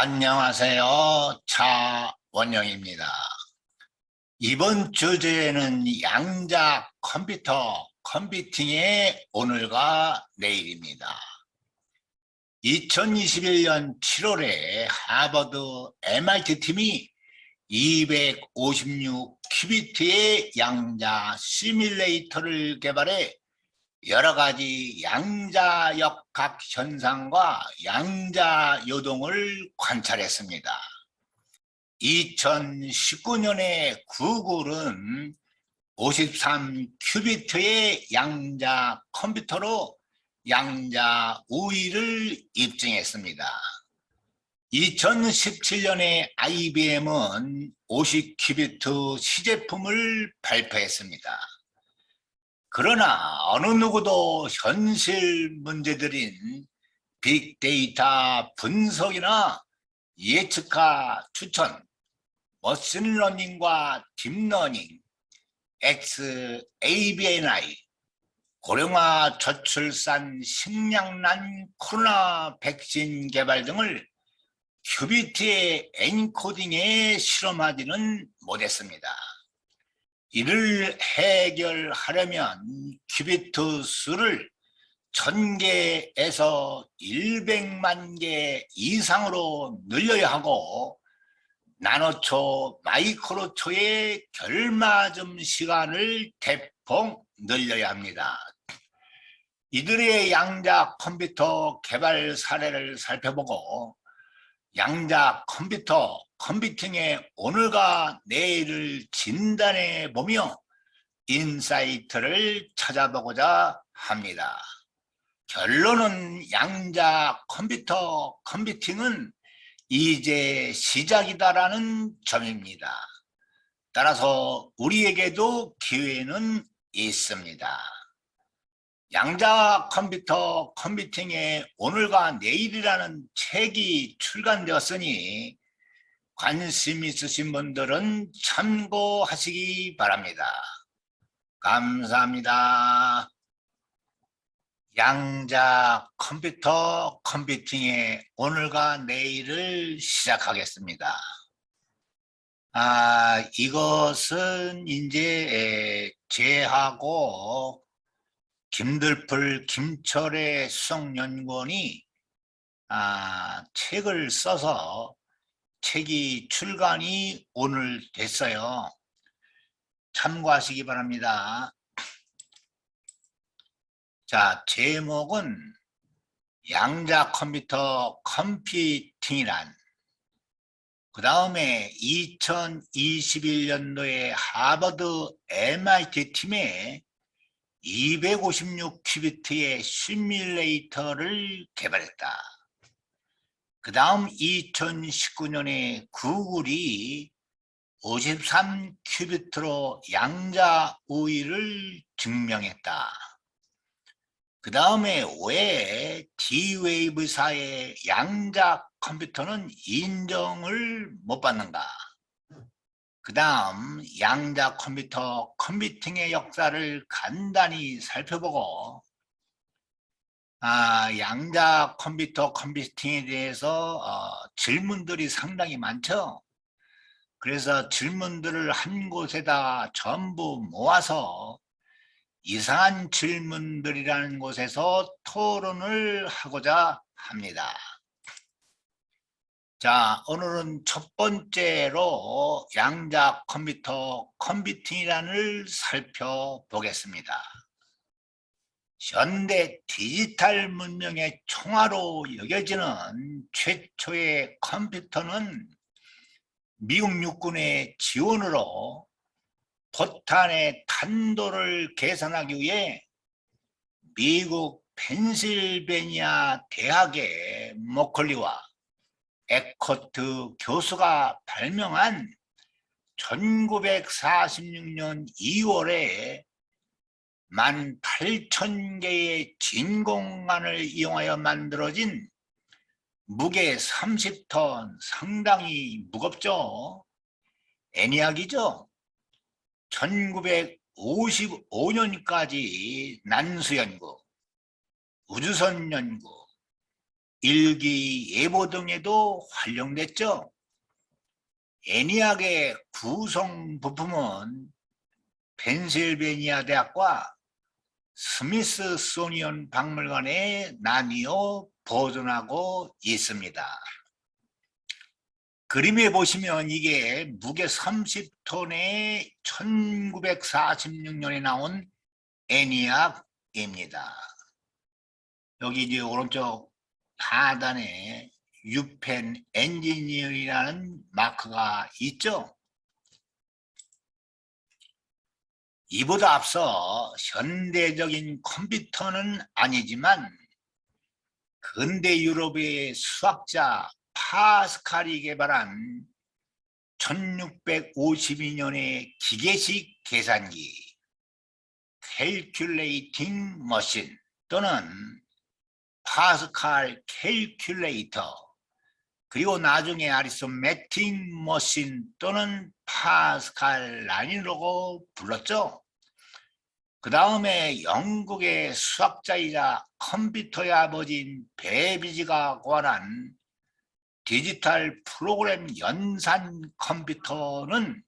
안녕하세요. 차원영입니다. 이번 주제는 양자 컴퓨터 컴퓨팅의 오늘과 내일입니다. 2021년 7월에 하버드 MIT 팀이 256 큐비트의 양자 시뮬레이터를 개발해 여러 가지 양자역학 현상과 양자 요동을 관찰했습니다. 2019년에 구글은 53 큐비트의 양자 컴퓨터로 양자 우위를 입증했습니다. 2017년에 IBM은 50 큐비트 시제품을 발표했습니다. 그러나 어느 누구도 현실 문제들인 빅데이터 분석이나 예측과 추천, 머신러닝과 딥러닝, XABNI, 고령화 저출산 식량난 코로나 백신 개발 등을 큐비트의 엔코딩에 실험하지는 못했습니다. 이를 해결하려면 큐비트 수를 1000개에서 100만 개 이상으로 늘려야 하고 나노초, 마이크로초의 결맞음 시간을 대폭 늘려야 합니다. 이들의 양자 컴퓨터 개발 사례를 살펴보고 양자 컴퓨터 컴퓨팅의 오늘과 내일을 진단해 보며 인사이트를 찾아보고자 합니다. 결론은 양자 컴퓨터 컴퓨팅은 이제 시작이다라는 점입니다. 따라서 우리에게도 기회는 있습니다. 양자 컴퓨터 컴퓨팅의 오늘과 내일이라는 책이 출간되었으니 관심 있으신 분들은 참고하시기 바랍니다. 감사합니다. 양자 컴퓨터 컴퓨팅의 오늘과 내일을 시작하겠습니다. 아, 이것은 이제 제하고 김들풀 김철의 수석연구원이 아, 책을 써서 책이 출간이 오늘 됐어요. 참고하시기 바랍니다. 자, 제목은 양자 컴퓨터 컴퓨팅이란 그 다음에 2021년도에 하버드 MIT 팀에 256 큐비트의 시뮬레이터를 개발했다. 그 다음 2019년에 구글이 53 큐비트로 양자 우위를 증명했다. 그 다음에 왜 D-Wave사의 양자 컴퓨터는 인정을 못 받는가? 그 다음 양자 컴퓨터 컴퓨팅의 역사를 간단히 살펴보고 아, 양자 컴퓨터 컴퓨팅에 대해서 어, 질문들이 상당히 많죠. 그래서 질문들을 한 곳에다 전부 모아서 이상한 질문들이라는 곳에서 토론을 하고자 합니다. 자, 오늘은 첫 번째로 양자 컴퓨터 컴퓨팅이란을 살펴보겠습니다. 현대 디지털 문명의 총화로 여겨지는 최초의 컴퓨터는 미국 육군의 지원으로 포탄의 탄도를 계산하기 위해 미국 펜실베니아 대학의 모컬리와 에코트 교수가 발명한 1946년 2월에 18,000개의 진공관을 이용하여 만들어진 무게 30톤 상당히 무겁죠. 애니악이죠. 1955년까지 난수 연구, 우주선 연구, 일기 예보 등에도 활용됐죠. 애니악의 구성 부품은 펜실베니아 대학과 스미스소니언 박물관에 나뉘어 보존하고 있습니다. 그림에 보시면 이게 무게 30톤에 1946년에 나온 애니악입니다. 여기 이제 오른쪽 하단에 유펜 엔지니어라는 마크가 있죠. 이보다 앞서 현대적인 컴퓨터는 아니지만 근대 유럽의 수학자 파스칼이 개발한 1652년의 기계식 계산기 캘큘레이팅 머신 또는 파스칼 캘큘레이터 그리고 나중에 아리소매팅 머신 또는 파스칼 라인이라고 불렀죠. 그 다음에 영국의 수학자이자 컴퓨터의 아버지인 베비지가 고안한 디지털 프로그램 연산 컴퓨터는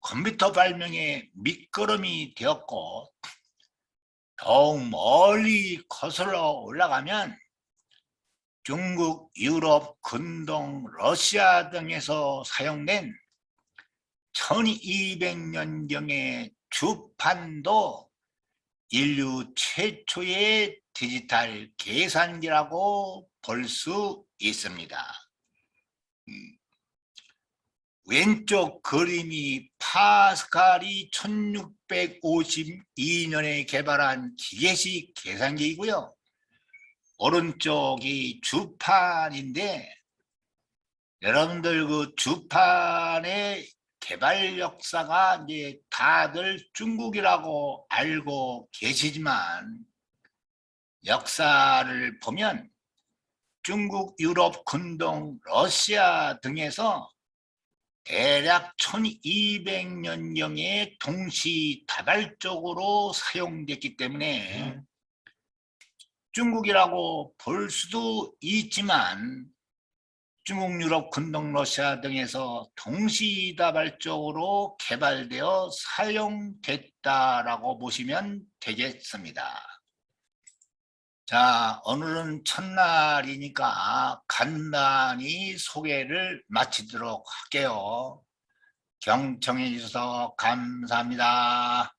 컴퓨터 발명의 밑거름이 되었고 더욱 멀리 거슬러 올라가면 중국, 유럽, 근동, 러시아 등에서 사용된 1200년경의 주판도 인류 최초의 디지털 계산기라고 볼 수 있습니다. 음. 왼쪽 그림이 파스칼이 1652년에 개발한 기계식 계산기이고요. 오른쪽이 주판인데 여러분들 그 주판의 개발 역사가 이제 다들 중국이라고 알고 계시지만 역사를 보면 중국, 유럽, 근동, 러시아 등에서 대략 1200년경에 동시다발적으로 사용됐기 때문에 중국이라고 볼 수도 있지만 중국, 유럽, 근동, 러시아 등에서 동시다발적으로 개발되어 사용됐다라고 보시면 되겠습니다. 자, 오늘은 첫날이니까 간단히 소개를 마치도록 할게요. 경청해 주셔서 감사합니다.